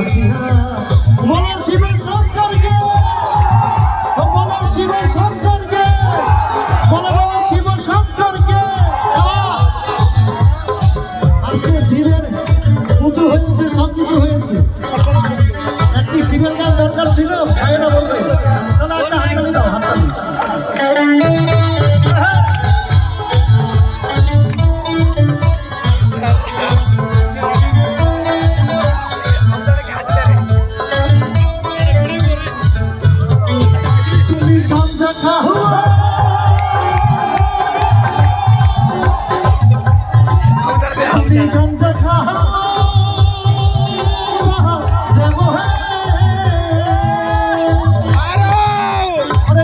হাসিনা মনের শিবের সরকারকে মনের শিবের সরকারকে আজকে শিবের উঁচু হয়েছে, সব কিছু হয়েছে। একটি শিবের কাজ দরকার ছিল?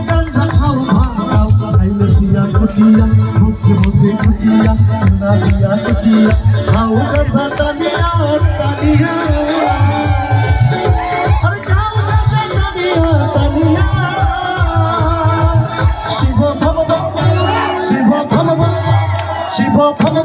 গাঞ্জা খাও ভাঙাও খাইলে দিয়া খুটিয়া মুখে মুখে খুটিয়া না দিয়া খুটিয়া খাও গাঞ্জা টানিয়া টানিয়া। শিব ভব